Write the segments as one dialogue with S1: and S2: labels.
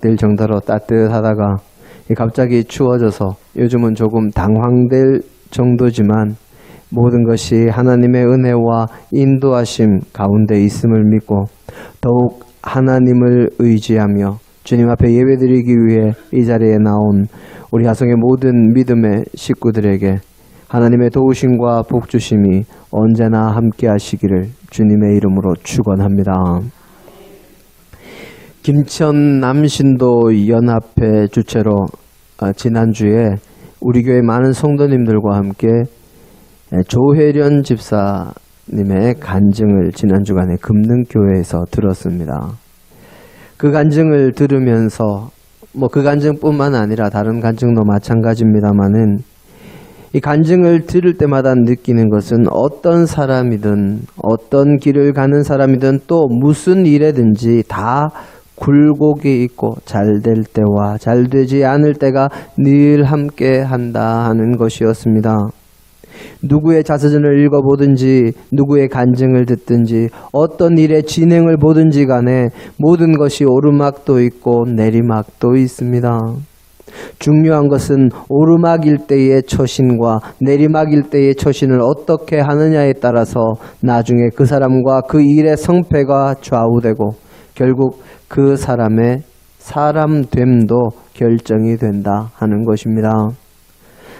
S1: 될 정도로 따뜻하다가 갑자기 추워져서 요즘은 조금 당황될 정도지만 모든 것이 하나님의 은혜와 인도하심 가운데 있음을 믿고 더욱 하나님을 의지하며 주님 앞에 예배드리기 위해 이 자리에 나온 우리 가성의 모든 믿음의 식구들에게 하나님의 도우심과 복주심이 언제나 함께 하시기를 주님의 이름으로 축원합니다. 김천 남신도 연합회 주최로 아, 지난주에 우리 교회 많은 성도님들과 함께 에, 조혜련 집사님의 간증을 지난 주간에 금능교회에서 들었습니다. 그 간증을 들으면서 뭐 그 간증뿐만 아니라 다른 간증도 마찬가지입니다만은 이 간증을 들을 때마다 느끼는 것은 어떤 사람이든 어떤 길을 가는 사람이든 또 무슨 일에든지 다 굴곡이 있고 잘 될 때와 잘 되지 않을 때가 늘 함께 한다 하는 것이었습니다. 누구의 자서전을 읽어보든지 누구의 간증을 듣든지 어떤 일의 진행을 보든지 간에 모든 것이 오르막도 있고 내리막도 있습니다. 중요한 것은 오르막일 때의 처신과 내리막일 때의 처신을 어떻게 하느냐에 따라서 나중에 그 사람과 그 일의 성패가 좌우되고 결국 그 사람의 사람됨도 결정이 된다 하는 것입니다.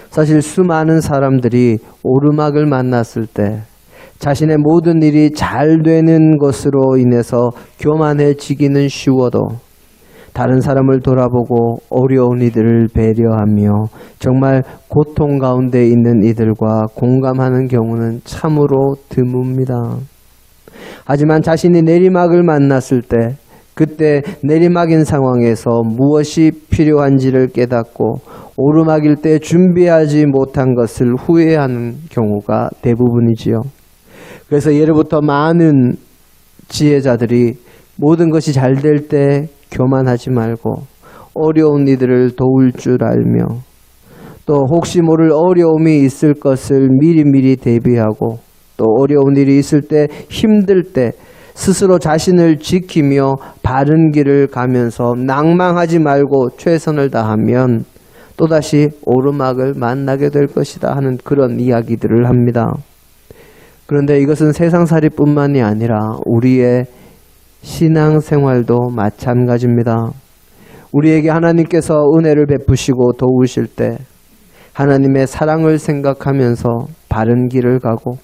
S1: 사실 수많은 사람들이 오르막을 만났을 때 자신의 모든 일이 잘 되는 것으로 인해서 교만해지기는 쉬워도 다른 사람을 돌아보고 어려운 이들을 배려하며 정말 고통 가운데 있는 이들과 공감하는 경우는 참으로 드뭅니다. 하지만 자신이 내리막을 만났을 때 그때 내리막인 상황에서 무엇이 필요한지를 깨닫고 오르막일 때 준비하지 못한 것을 후회하는 경우가 대부분이지요. 그래서 예로부터 많은 지혜자들이 모든 것이 잘 될 때 교만하지 말고 어려운 이들을 도울 줄 알며 또 혹시 모를 어려움이 있을 것을 미리미리 대비하고 또 어려운 일이 있을 때 힘들 때 스스로 자신을 지키며 바른 길을 가면서 낭망하지 말고 최선을 다하면 또다시 오르막을 만나게 될 것이다 하는 그런 이야기들을 합니다. 그런데 이것은 세상살이뿐만이 아니라 우리의 신앙생활도 마찬가지입니다. 우리에게 하나님께서 은혜를 베푸시고 도우실 때 하나님의 사랑을 생각하면서 바른 길을 가고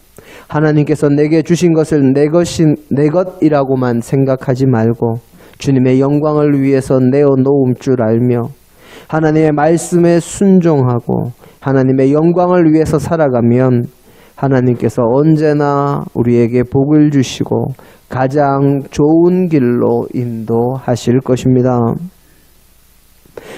S1: 하나님께서 내게 주신 것을 내 것인 내 것이라고만 생각하지 말고 주님의 영광을 위해서 내어 놓을 줄 알며 하나님의 말씀에 순종하고 하나님의 영광을 위해서 살아가면 하나님께서 언제나 우리에게 복을 주시고 가장 좋은 길로 인도하실 것입니다.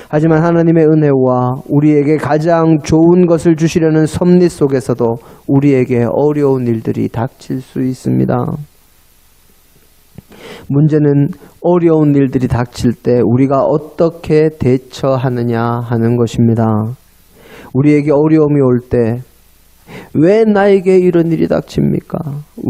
S1: 하지만 하나님의 은혜와 우리에게 가장 좋은 것을 주시려는 섭리 속에서도 우리에게 어려운 일들이 닥칠 수 있습니다. 문제는 어려운 일들이 닥칠 때 우리가 어떻게 대처하느냐 하는 것입니다. 우리에게 어려움이 올 때 왜 나에게 이런 일이 닥칩니까?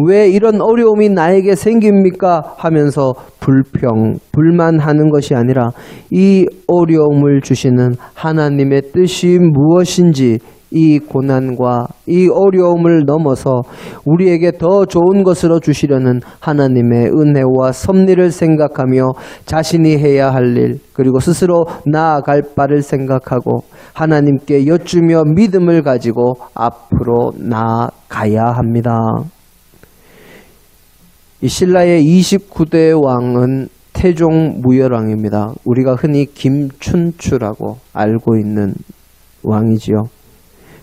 S1: 왜 이런 어려움이 나에게 생깁니까? 하면서 불평, 불만하는 것이 아니라 이 어려움을 주시는 하나님의 뜻이 무엇인지 이 고난과 이 어려움을 넘어서 우리에게 더 좋은 것으로 주시려는 하나님의 은혜와 섭리를 생각하며 자신이 해야 할 일, 그리고 스스로 나아갈 바를 생각하고 하나님께 여쭈며 믿음을 가지고 앞으로 나아가야 합니다. 이 신라의 29대 왕은 태종 무열왕입니다. 우리가 흔히 김춘추라고 알고 있는 왕이지요.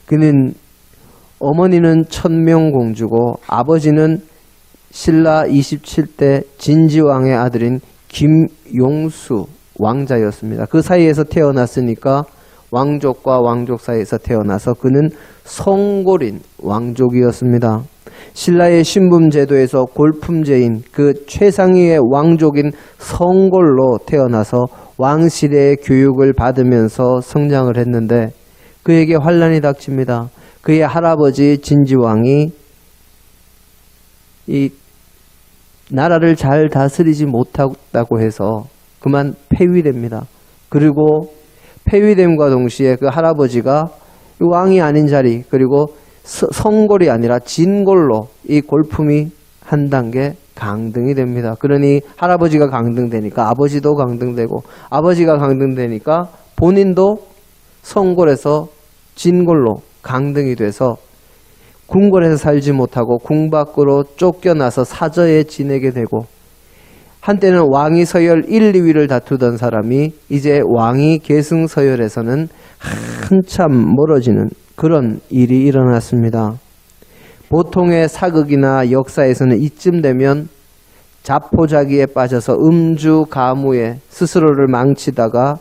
S1: 그는 어머니는 천명공주고 아버지는 신라 27대 진지왕의 아들인 김용수 왕자였습니다. 그 사이에서 태어났으니까 왕족과 왕족 사이에서 태어나서 그는 성골인 왕족이었습니다. 신라의 신분 제도에서 골품제인 그 최상위의 왕족인 성골로 태어나서 왕실의 교육을 받으면서 성장을 했는데 그에게 환란이 닥칩니다. 그의 할아버지 진지왕이 이 나라를 잘 다스리지 못했다고 해서 그만 폐위됩니다. 그리고 폐위됨과 동시에 그 할아버지가 왕이 아닌 자리 그리고 서- 성골이 아니라 진골로 이 골품이 한 단계 강등이 됩니다. 그러니 할아버지가 강등되니까 아버지도 강등되고 아버지가 강등되니까 본인도 성골에서 진골로 강등이 돼서 궁궐에서 살지 못하고 궁 밖으로 쫓겨나서 사저에 지내게 되고 한때는 왕이 서열 1, 2위를 다투던 사람이 이제 왕이 계승 서열에서는 한참 멀어지는 그런 일이 일어났습니다. 보통의 사극이나 역사에서는 이쯤 되면 자포자기에 빠져서 음주 가무에 스스로를 망치다가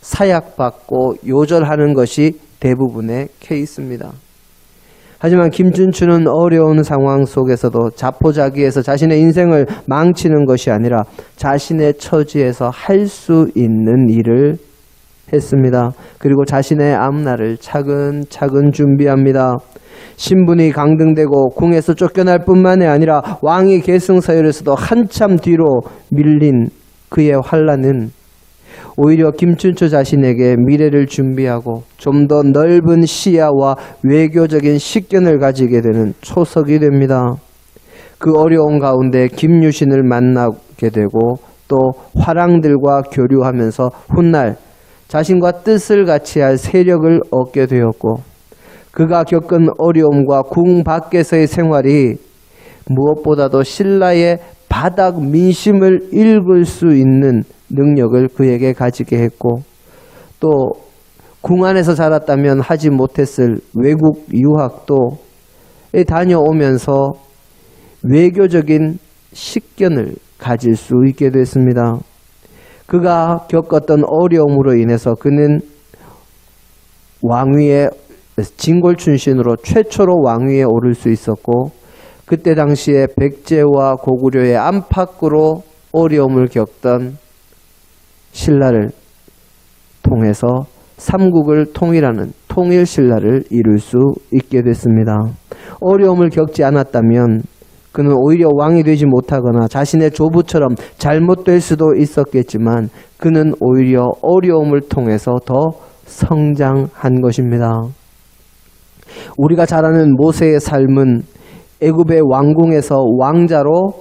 S1: 사약받고 요절하는 것이 대부분의 케이스입니다. 하지만 김준추는 어려운 상황 속에서도 자포자기에서 자신의 인생을 망치는 것이 아니라 자신의 처지에서 할 수 있는 일을 했습니다. 그리고 자신의 앞날을 차근차근 준비합니다. 신분이 강등되고 궁에서 쫓겨날 뿐만이 아니라 왕이 계승서열에서도 한참 뒤로 밀린 그의 환란은 오히려 김춘초 자신에게 미래를 준비하고 좀 더 넓은 시야와 외교적인 식견을 가지게 되는 초석이 됩니다. 그 어려운 가운데 김유신을 만나게 되고 또 화랑들과 교류하면서 훗날 자신과 뜻을 같이 할 세력을 얻게 되었고 그가 겪은 어려움과 궁 밖에서의 생활이 무엇보다도 신라의 바닥 민심을 읽을 수 있는 능력을 그에게 가지게 했고 또 궁 안에서 자랐다면 하지 못했을 외국 유학도 다녀오면서 외교적인 식견을 가질 수 있게 됐습니다. 그가 겪었던 어려움으로 인해서 그는 왕위에 진골 출신으로 최초로 왕위에 오를 수 있었고 그때 당시에 백제와 고구려의 안팎으로 어려움을 겪던 신라를 통해서 삼국을 통일하는 통일 신라를 이룰 수 있게 됐습니다. 어려움을 겪지 않았다면 그는 오히려 왕이 되지 못하거나 자신의 조부처럼 잘못될 수도 있었겠지만 그는 오히려 어려움을 통해서 더 성장한 것입니다. 우리가 잘 아는 모세의 삶은 애굽의 왕궁에서 왕자로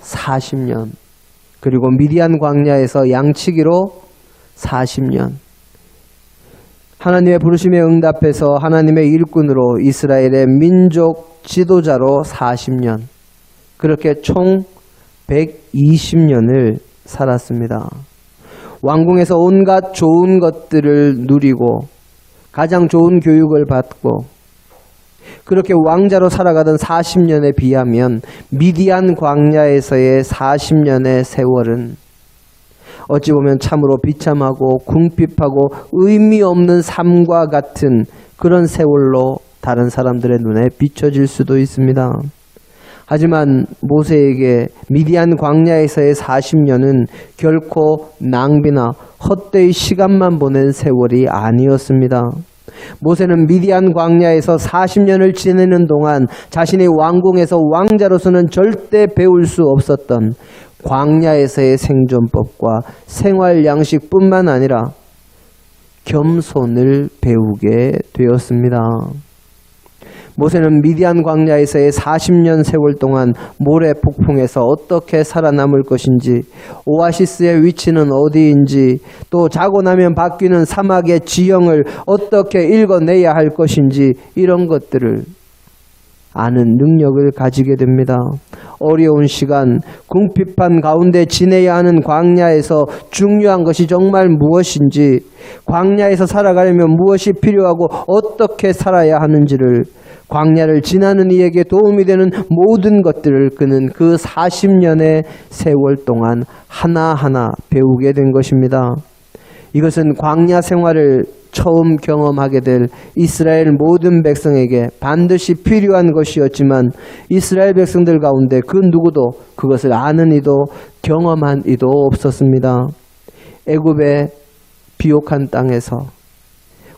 S1: 40년 그리고 미디안 광야에서 양치기로 40년 하나님의 부르심에 응답해서 하나님의 일꾼으로 이스라엘의 민족 지도자로 40년 그렇게 총 120년을 살았습니다. 왕궁에서 온갖 좋은 것들을 누리고 가장 좋은 교육을 받고 그렇게 왕자로 살아가던 40년에 비하면 미디안 광야에서의 40년의 세월은 어찌 보면 참으로 비참하고 궁핍하고 의미 없는 삶과 같은 그런 세월로 다른 사람들의 눈에 비춰질 수도 있습니다. 하지만 모세에게 미디안 광야에서의 40년은 결코 낭비나 헛되이 시간만 보낸 세월이 아니었습니다. 모세는 미디안 광야에서 40년을 지내는 동안 자신의 왕궁에서 왕자로서는 절대 배울 수 없었던 광야에서의 생존법과 생활 양식뿐만 아니라 겸손을 배우게 되었습니다. 모세는 미디안 광야에서의 40년 세월 동안 모래 폭풍에서 어떻게 살아남을 것인지, 오아시스의 위치는 어디인지, 또 자고 나면 바뀌는 사막의 지형을 어떻게 읽어내야 할 것인지, 이런 것들을 아는 능력을 가지게 됩니다. 어려운 시간, 궁핍한 가운데 지내야 하는 광야에서 중요한 것이 정말 무엇인지, 광야에서 살아가려면 무엇이 필요하고 어떻게 살아야 하는지를 광야를 지나는 이에게 도움이 되는 모든 것들을 그는 그 40년의 세월 동안 하나하나 배우게 된 것입니다. 이것은 광야 생활을 처음 경험하게 될 이스라엘 모든 백성에게 반드시 필요한 것이었지만 이스라엘 백성들 가운데 그 누구도 그것을 아는 이도 경험한 이도 없었습니다. 애굽의 비옥한 땅에서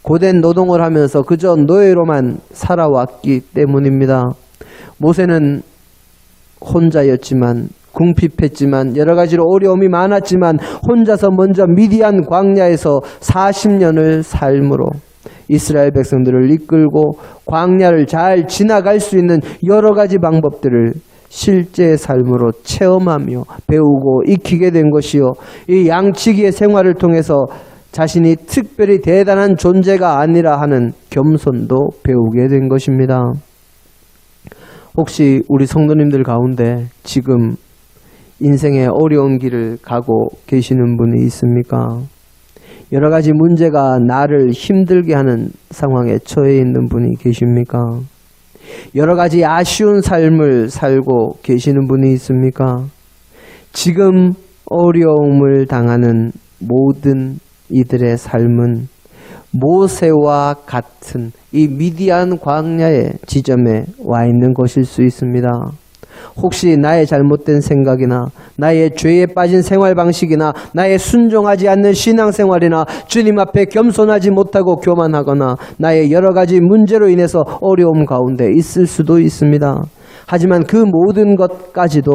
S1: 고된 노동을 하면서 그저 노예로만 살아왔기 때문입니다. 모세는 혼자였지만 궁핍했지만 여러 가지로 어려움이 많았지만 혼자서 먼저 미디안 광야에서 40년을 삶으로 이스라엘 백성들을 이끌고 광야를 잘 지나갈 수 있는 여러 가지 방법들을 실제 삶으로 체험하며 배우고 익히게 된 것이요. 이 양치기의 생활을 통해서 자신이 특별히 대단한 존재가 아니라 하는 겸손도 배우게 된 것입니다. 혹시 우리 성도님들 가운데 지금 인생의 어려운 길을 가고 계시는 분이 있습니까? 여러 가지 문제가 나를 힘들게 하는 상황에 처해 있는 분이 계십니까? 여러 가지 아쉬운 삶을 살고 계시는 분이 있습니까? 지금 어려움을 당하는 모든 이들의 삶은 모세와 같은 이 미디안 광야의 지점에 와 있는 것일 수 있습니다. 혹시 나의 잘못된 생각이나 나의 죄에 빠진 생활 방식이나 나의 순종하지 않는 신앙생활이나 주님 앞에 겸손하지 못하고 교만하거나 나의 여러 가지 문제로 인해서 어려움 가운데 있을 수도 있습니다. 하지만 그 모든 것까지도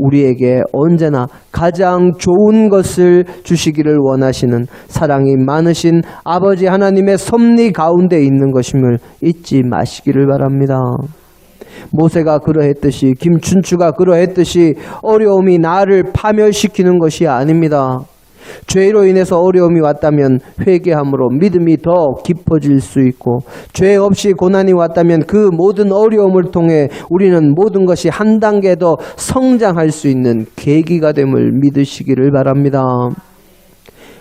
S1: 우리에게 언제나 가장 좋은 것을 주시기를 원하시는 사랑이 많으신 아버지 하나님의 섭리 가운데 있는 것임을 잊지 마시기를 바랍니다. 모세가 그러했듯이 김춘추가 그러했듯이 어려움이 나를 파멸시키는 것이 아닙니다. 죄로 인해서 어려움이 왔다면 회개함으로 믿음이 더 깊어질 수 있고 죄 없이 고난이 왔다면 그 모든 어려움을 통해 우리는 모든 것이 한 단계 더 성장할 수 있는 계기가 됨을 믿으시기를 바랍니다.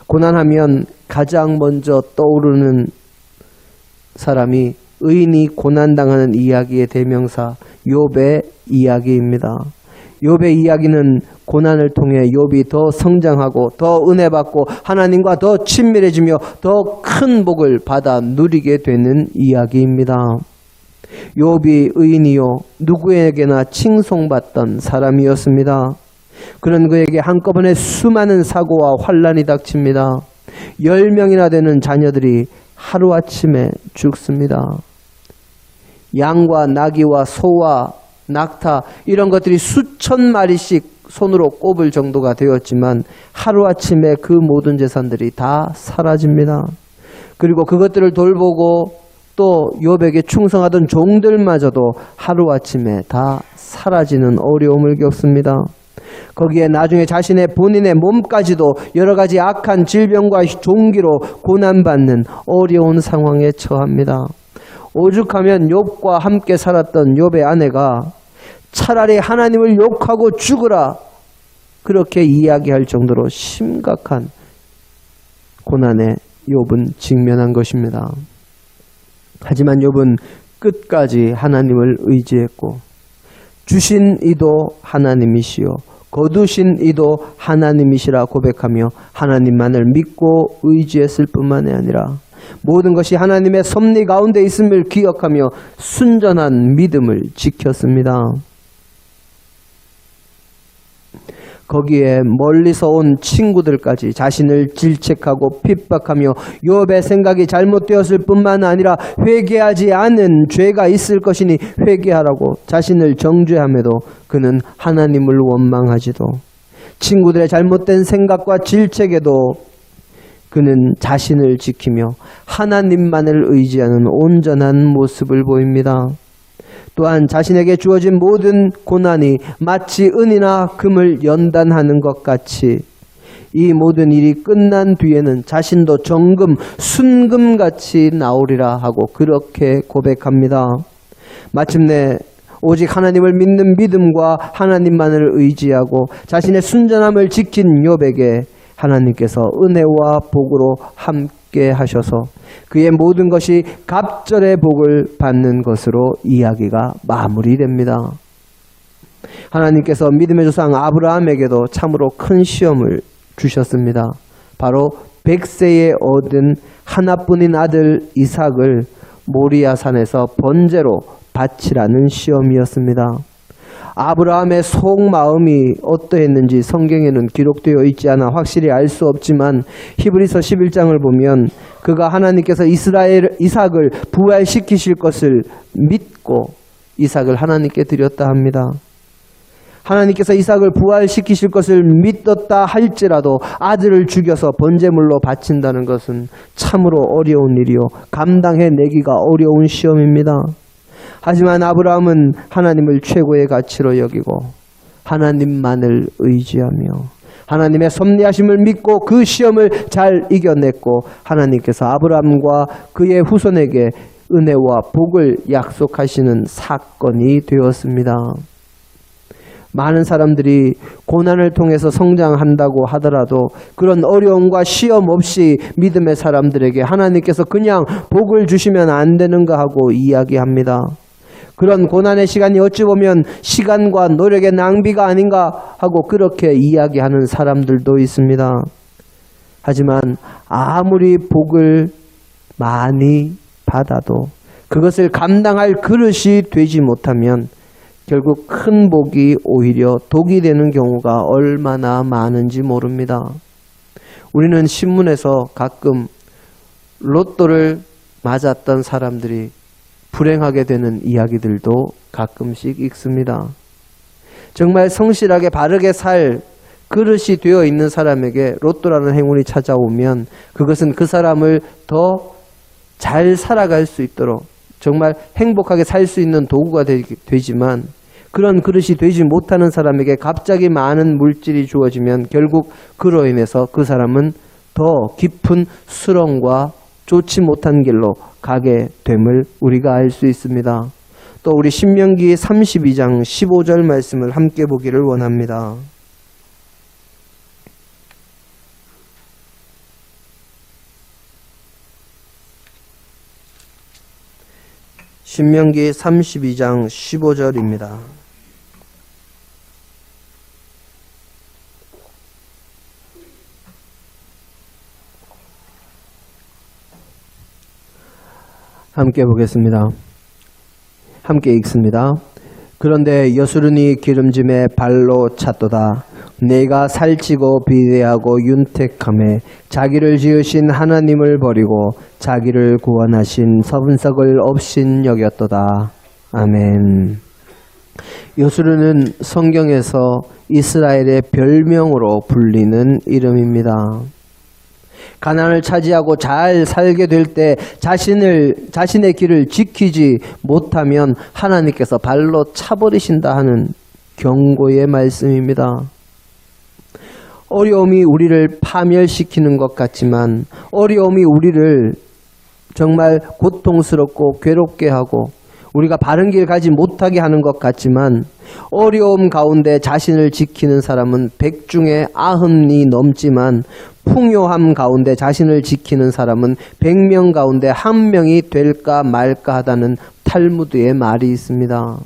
S1: 고난하면 가장 먼저 떠오르는 사람이 의인이 고난당하는 이야기의 대명사 욥의 이야기입니다. 욥의 이야기는 고난을 통해 욥이 더 성장하고 더 은혜 받고 하나님과 더 친밀해지며 더 큰 복을 받아 누리게 되는 이야기입니다. 욥이 의인이요 누구에게나 칭송받던 사람이었습니다. 그런 그에게 한꺼번에 수많은 사고와 환란이 닥칩니다. 열 명이나 되는 자녀들이 하루아침에 죽습니다. 양과 나귀와 소와 낙타 이런 것들이 수천 마리씩 손으로 꼽을 정도가 되었지만 하루아침에 그 모든 재산들이 다 사라집니다. 그리고 그것들을 돌보고 또 욥에게 충성하던 종들마저도 하루아침에 다 사라지는 어려움을 겪습니다. 거기에 나중에 자신의 본인의 몸까지도 여러 가지 악한 질병과 종기로 고난받는 어려운 상황에 처합니다. 오죽하면 욥과 함께 살았던 욥의 아내가 차라리 하나님을 욕하고 죽으라 그렇게 이야기할 정도로 심각한 고난에 욥은 직면한 것입니다. 하지만 욥은 끝까지 하나님을 의지했고 주신 이도 하나님이시요 거두신 이도 하나님이시라 고백하며 하나님만을 믿고 의지했을 뿐만이 아니라 모든 것이 하나님의 섭리 가운데 있음을 기억하며 순전한 믿음을 지켰습니다. 거기에 멀리서 온 친구들까지 자신을 질책하고 핍박하며 욥의 생각이 잘못되었을 뿐만 아니라 회개하지 않은 죄가 있을 것이니 회개하라고 자신을 정죄함에도 그는 하나님을 원망하지도 친구들의 잘못된 생각과 질책에도 그는 자신을 지키며 하나님만을 의지하는 온전한 모습을 보입니다. 또한 자신에게 주어진 모든 고난이 마치 은이나 금을 연단하는 것 같이 이 모든 일이 끝난 뒤에는 자신도 정금, 순금같이 나오리라 하고 그렇게 고백합니다. 마침내 오직 하나님을 믿는 믿음과 하나님만을 의지하고 자신의 순전함을 지킨 욥에게 하나님께서 은혜와 복으로 함께 하셔서 그의 모든 것이 갑절의 복을 받는 것으로 이야기가 마무리됩니다. 하나님께서 믿음의 조상 아브라함에게도 참으로 큰 시험을 주셨습니다. 바로 백세에 얻은 하나뿐인 아들 이삭을 모리아 산에서 번제로 바치라는 시험이었습니다. 아브라함의 속마음이 어떠했는지 성경에는 기록되어 있지 않아 확실히 알 수 없지만 히브리서 11장을 보면 그가 하나님께서 이스라엘 이삭을 부활시키실 것을 믿고 이삭을 하나님께 드렸다 합니다. 하나님께서 이삭을 부활시키실 것을 믿었다 할지라도 아들을 죽여서 번제물로 바친다는 것은 참으로 어려운 일이요. 감당해 내기가 어려운 시험입니다. 하지만 아브라함은 하나님을 최고의 가치로 여기고 하나님만을 의지하며 하나님의 섭리하심을 믿고 그 시험을 잘 이겨냈고 하나님께서 아브라함과 그의 후손에게 은혜와 복을 약속하시는 사건이 되었습니다. 많은 사람들이 고난을 통해서 성장한다고 하더라도 그런 어려움과 시험 없이 믿음의 사람들에게 하나님께서 그냥 복을 주시면 안 되는가 하고 이야기합니다. 그런 고난의 시간이 어찌 보면 시간과 노력의 낭비가 아닌가 하고 그렇게 이야기하는 사람들도 있습니다. 하지만 아무리 복을 많이 받아도 그것을 감당할 그릇이 되지 못하면 결국 큰 복이 오히려 독이 되는 경우가 얼마나 많은지 모릅니다. 우리는 신문에서 가끔 로또를 맞았던 사람들이 불행하게 되는 이야기들도 가끔씩 읽습니다. 정말 성실하게 바르게 살 그릇이 되어 있는 사람에게 로또라는 행운이 찾아오면 그것은 그 사람을 더 잘 살아갈 수 있도록 정말 행복하게 살 수 있는 도구가 되, 되지만 그런 그릇이 되지 못하는 사람에게 갑자기 많은 물질이 주어지면 결국 그로 인해서 그 사람은 더 깊은 수렁과 좋지 못한 길로 가게 됨을 우리가 알 수 있습니다. 또 우리 신명기 32장 15절 말씀을 함께 보기를 원합니다. 신명기 32장 15절입니다. 함께 보겠습니다. 함께 읽습니다. 그런데 여수run이 기름짐에 발로 찼도다. 내가 살찌고 비대하고 윤택함에 자기를 지으신 하나님을 버리고 자기를 구원하신 서분석을 없인 여겼도다. 아멘. 여수르는 성경에서 이스라엘의 별명으로 불리는 이름입니다. 가난을 차지하고 잘 살게 될 때 자신을 자신의 길을 지키지 못하면 하나님께서 발로 차버리신다 하는 경고의 말씀입니다. 어려움이 우리를 파멸시키는 것 같지만 어려움이 우리를 정말 고통스럽고 괴롭게 하고 우리가 바른 길 가지 못하게 하는 것 같지만 어려움 가운데 자신을 지키는 사람은 백 중에 아흔이 넘지만 풍요함 가운데 자신을 지키는 사람은 백 명 가운데 한 명이 될까 말까 하다는 탈무드의 말이 있습니다.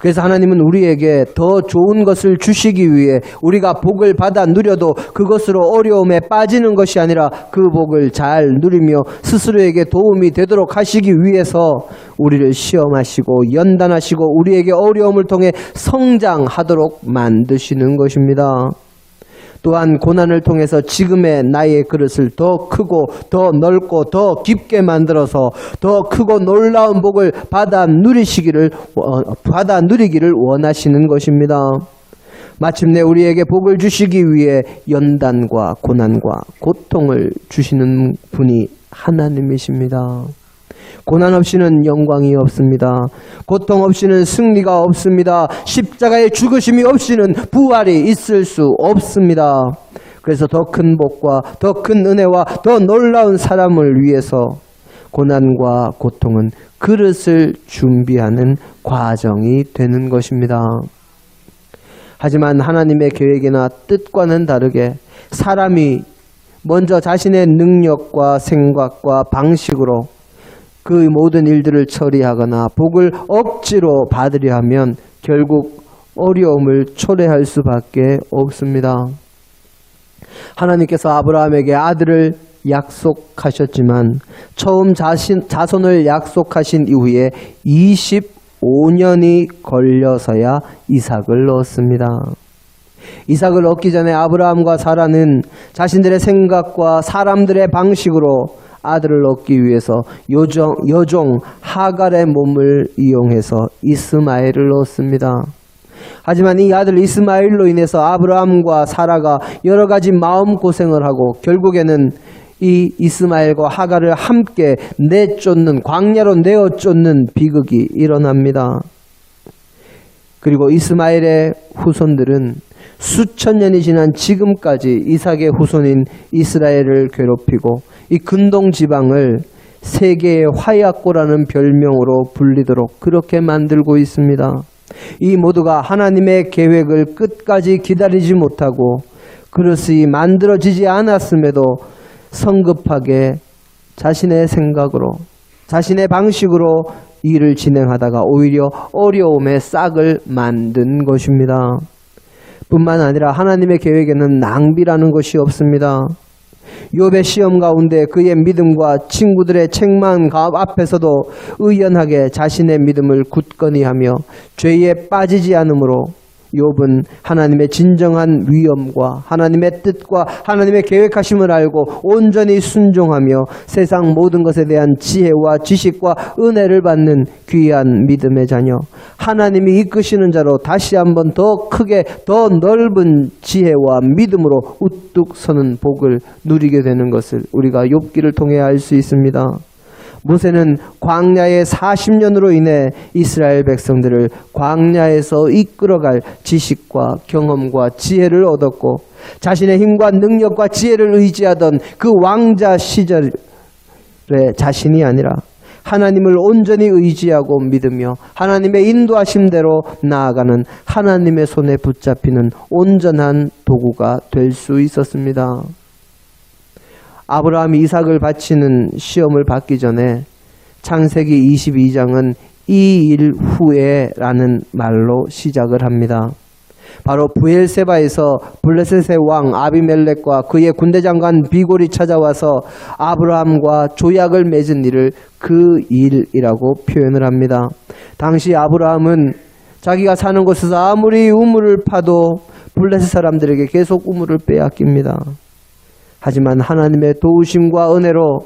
S1: 그래서 하나님은 우리에게 더 좋은 것을 주시기 위해 우리가 복을 받아 누려도 그것으로 어려움에 빠지는 것이 아니라 그 복을 잘 누리며 스스로에게 도움이 되도록 하시기 위해서 우리를 시험하시고 연단하시고 우리에게 어려움을 통해 성장하도록 만드시는 것입니다. 또한 고난을 통해서 지금의 나의 그릇을 더 크고 더 넓고 더 깊게 만들어서 더 크고 놀라운 복을 받아 누리시기를 어, 받아 누리기를 원하시는 것입니다. 마침내 우리에게 복을 주시기 위해 연단과 고난과 고통을 주시는 분이 하나님이십니다. 고난 없이는 영광이 없습니다. 고통 없이는 승리가 없습니다. 십자가의 죽으심이 없이는 부활이 있을 수 없습니다. 그래서 더 큰 복과 더 큰 은혜와 더 놀라운 사람을 위해서 고난과 고통은 그릇을 준비하는 과정이 되는 것입니다. 하지만 하나님의 계획이나 뜻과는 다르게 사람이 먼저 자신의 능력과 생각과 방식으로 그 모든 일들을 처리하거나 복을 억지로 받으려 하면 결국 어려움을 초래할 수밖에 없습니다. 하나님께서 아브라함에게 아들을 약속하셨지만 처음 자신, 자손을 약속하신 이후에 25년이 걸려서야 이삭을 넣었습니다. 이삭을 얻기 전에 아브라함과 사라는 자신들의 생각과 사람들의 방식으로 아들을 얻기 위해서 여종, 여종 하갈의 몸을 이용해서 이스마엘을 얻습니다. 하지만 이 아들 이스마엘로 인해서 아브라함과 사라가 여러 가지 마음 고생을 하고 결국에는 이 이스마엘과 하가를 함께 내쫓는 광야로 내어 쫓는 비극이 일어납니다. 그리고 이스마엘의 후손들은 수천 년이 지난 지금까지 이삭의 후손인 이스라엘을 괴롭히고 이 근동 지방을 세계의 화약고라는 별명으로 불리도록 그렇게 만들고 있습니다. 이 모두가 하나님의 계획을 끝까지 기다리지 못하고 그릇이 만들어지지 않았음에도 성급하게 자신의 생각으로 자신의 방식으로 일을 진행하다가 오히려 어려움의 싹을 만든 것입니다. 뿐만 아니라 하나님의 계획에는 낭비라는 것이 없습니다. 욥의 시험 가운데 그의 믿음과 친구들의 책망 가- 앞에서도 의연하게 자신의 믿음을 굳건히 하며 죄에 빠지지 않으므로 욥은 하나님의 진정한 위엄과 하나님의 뜻과 하나님의 계획하심을 알고 온전히 순종하며 세상 모든 것에 대한 지혜와 지식과 은혜를 받는 귀한 믿음의 자녀 하나님이 이끄시는 자로 다시 한번 더 크게 더 넓은 지혜와 믿음으로 우뚝 서는 복을 누리게 되는 것을 우리가 욥기를 통해 알 수 있습니다. 모세는 광야의 40년으로 인해 이스라엘 백성들을 광야에서 이끌어갈 지식과 경험과 지혜를 얻었고 자신의 힘과 능력과 지혜를 의지하던 그 왕자 시절에 자신이 아니라 하나님을 온전히 의지하고 믿으며 하나님의 인도하심대로 나아가는 하나님의 손에 붙잡히는 온전한 도구가 될 수 있었습니다. 아브라함이 이삭을 바치는 시험을 받기 전에 창세기 22장은 이 일 후에라는 말로 시작을 합니다. 바로 부엘세바에서 블레셋의 왕 아비멜렉과 그의 군대 장관 비골이 찾아와서 아브라함과 조약을 맺은 일을 그 일이라고 표현을 합니다. 당시 아브라함은 자기가 사는 곳에서 아무리 우물을 파도 블레셋 사람들에게 계속 우물을 빼앗깁니다. 하지만 하나님의 도우심과 은혜로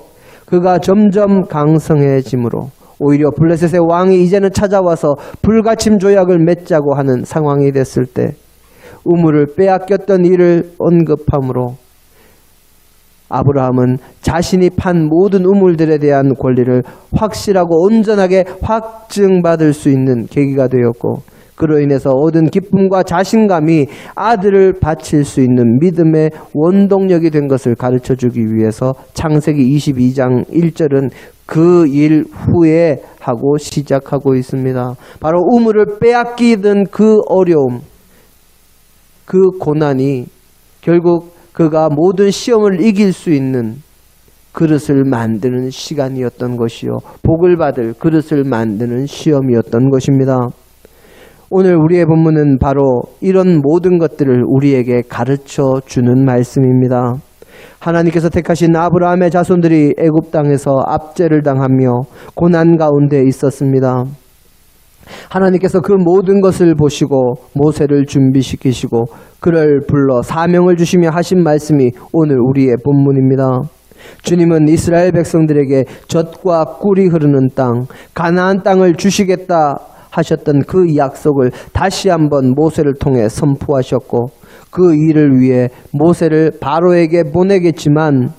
S1: 그가 점점 강성해짐으로 오히려 블레셋의 왕이 이제는 찾아와서 불가침 조약을 맺자고 하는 상황이 됐을 때 우물을 빼앗겼던 일을 언급함으로 아브라함은 자신이 판 모든 우물들에 대한 권리를 확실하고 온전하게 확증받을 수 있는 계기가 되었고 그로 인해서 얻은 기쁨과 자신감이 아들을 바칠 수 있는 믿음의 원동력이 된 것을 가르쳐 주기 위해서 창세기 22장 1절은 그 일 후에 하고 시작하고 있습니다. 바로 우물을 빼앗기던 그 어려움, 그 고난이 결국 그가 모든 시험을 이길 수 있는 그릇을 만드는 시간이었던 것이요. 복을 받을 그릇을 만드는 시험이었던 것입니다. 오늘 우리의 본문은 바로 이런 모든 것들을 우리에게 가르쳐 주는 말씀입니다. 하나님께서 택하신 아브라함의 자손들이 애굽 땅에서 압제를 당하며 고난 가운데 있었습니다. 하나님께서 그 모든 것을 보시고 모세를 준비시키시고 그를 불러 사명을 주시며 하신 말씀이 오늘 우리의 본문입니다. 주님은 이스라엘 백성들에게 젖과 꿀이 흐르는 땅, 가나안 땅을 주시겠다 하셨던 그 약속을 다시 한번 모세를 통해 선포하셨고 그 일을 위해 모세를 바로에게 보내겠지만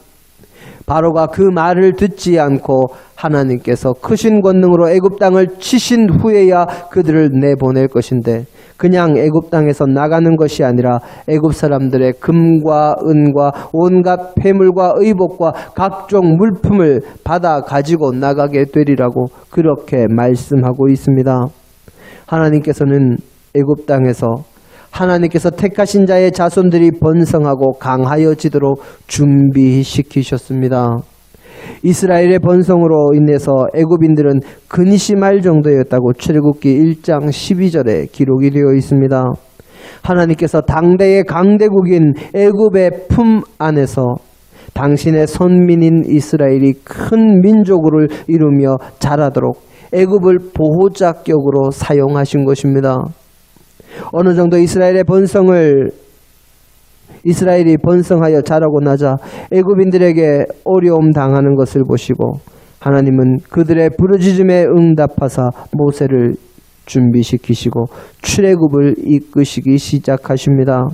S1: 바로가 그 말을 듣지 않고 하나님께서 크신 권능으로 애굽 땅을 치신 후에야 그들을 내보낼 것인데 그냥 애굽 땅에서 나가는 것이 아니라 애굽 사람들의 금과 은과 온갖 폐물과 의복과 각종 물품을 받아 가지고 나가게 되리라고 그렇게 말씀하고 있습니다. 하나님께서는 애굽 땅에서 하나님께서 택하신 자의 자손들이 번성하고 강하여지도록 준비시키셨습니다. 이스라엘의 번성으로 인해서 애굽인들은 근심할 정도였다고 출애굽기 1장 12절에 기록이 되어 있습니다. 하나님께서 당대의 강대국인 애굽의 품 안에서 당신의 선민인 이스라엘이 큰 민족을 이루며 자라도록 애굽을 보호자격으로 사용하신 것입니다. 어느 정도 이스라엘의 번성을 이스라엘이 번성하여 자라고 나자 애굽인들에게 어려움 당하는 것을 보시고 하나님은 그들의 부르짖음에 응답하사 모세를 준비시키시고 출애굽을 이끄시기 시작하십니다.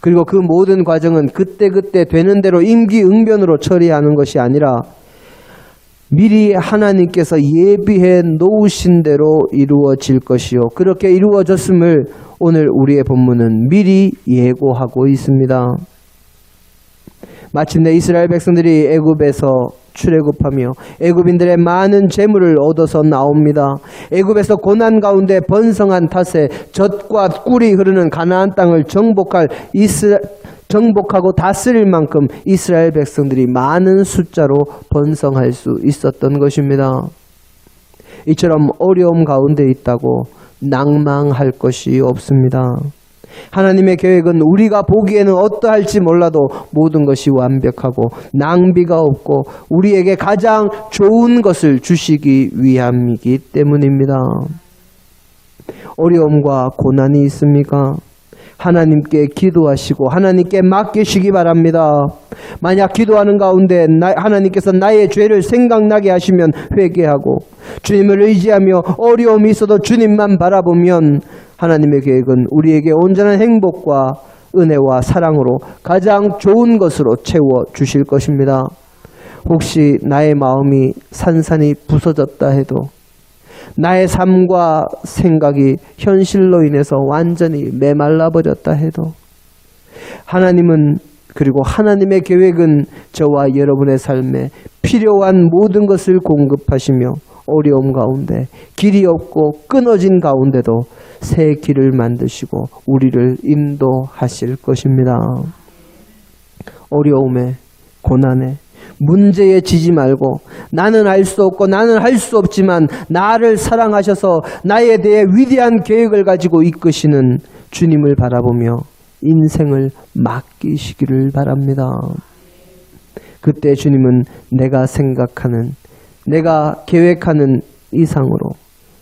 S1: 그리고 그 모든 과정은 그때그때 되는 대로 임기응변으로 처리하는 것이 아니라 미리 하나님께서 예비해 놓으신 대로 이루어질 것이요. 그렇게 이루어졌음을 오늘 우리의 본문은 미리 예고하고 있습니다. 마침내 이스라엘 백성들이 애굽에서 출애굽하며 애굽인들의 많은 재물을 얻어서 나옵니다. 애굽에서 고난 가운데 번성한 탓에 젖과 꿀이 흐르는 가나안 땅을 정복할 이스 정복하고 다스릴 만큼 이스라엘 백성들이 많은 숫자로 번성할 수 있었던 것입니다. 이처럼 어려움 가운데 있다고 낭망할 것이 없습니다. 하나님의 계획은 우리가 보기에는 어떠할지 몰라도 모든 것이 완벽하고 낭비가 없고 우리에게 가장 좋은 것을 주시기 위함이기 때문입니다. 어려움과 고난이 있습니까? 하나님께 기도하시고 하나님께 맡기시기 바랍니다. 만약 기도하는 가운데 나- 하나님께서 나의 죄를 생각나게 하시면 회개하고 주님을 의지하며 어려움이 있어도 주님만 바라보면 하나님의 계획은 우리에게 온전한 행복과 은혜와 사랑으로 가장 좋은 것으로 채워 주실 것입니다. 혹시 나의 마음이 산산이 부서졌다 해도 나의 삶과 생각이 현실로 인해서 완전히 메말라 버렸다 해도 하나님은 그리고 하나님의 계획은 저와 여러분의 삶에 필요한 모든 것을 공급하시며 어려움 가운데 길이 없고 끊어진 가운데도 새 길을 만드시고 우리를 인도하실 것입니다. 어려움에 고난에 문제에 지지 말고 나는 알 수 없고 나는 할 수 없지만 나를 사랑하셔서 나에 대해 위대한 계획을 가지고 이끄시는 주님을 바라보며 인생을 맡기시기를 바랍니다. 그때 주님은 내가 생각하는 내가 계획하는 이상으로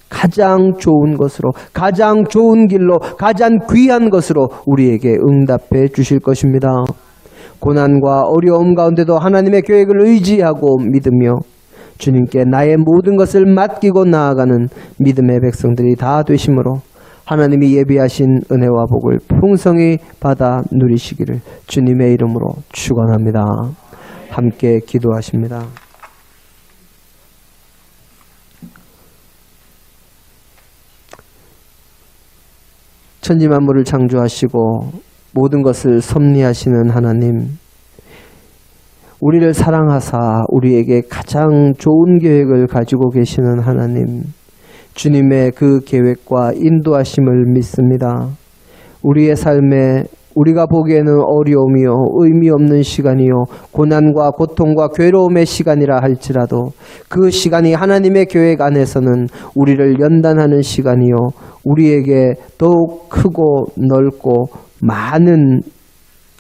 S1: 가장 좋은 것으로 가장 좋은 길로 가장 귀한 것으로 우리에게 응답해 주실 것입니다. 고난과 어려움 가운데도 하나님의 계획을 의지하고 믿으며 주님께 나의 모든 것을 맡기고 나아가는 믿음의 백성들이 다 되심으로 하나님이 예비하신 은혜와 복을 풍성히 받아 누리시기를 주님의 이름으로 축원합니다. 함께 기도하십니다. 천지 만물을 창조하시고 모든 것을 섭리하시는 하나님 우리를 사랑하사 우리에게 가장 좋은 계획을 가지고 계시는 하나님 주님의 그 계획과 인도하심을 믿습니다. 우리의 삶에 우리가 보기에는 어려움이요 의미 없는 시간이요 고난과 고통과 괴로움의 시간이라 할지라도 그 시간이 하나님의 계획 안에서는 우리를 연단하는 시간이요 우리에게 더욱 크고 넓고 많은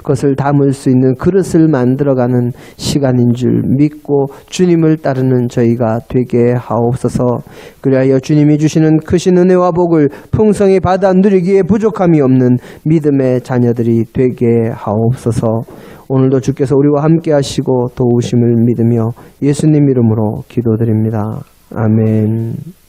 S1: 것을 담을 수 있는 그릇을 만들어가는 시간인 줄 믿고 주님을 따르는 저희가 되게 하옵소서. 그리하여 주님이 주시는 크신 은혜와 복을 풍성히 받아 누리기에 부족함이 없는 믿음의 자녀들이 되게 하옵소서. 오늘도 주께서 우리와 함께 하시고 도우심을 믿으며 예수님 이름으로 기도드립니다. 아멘.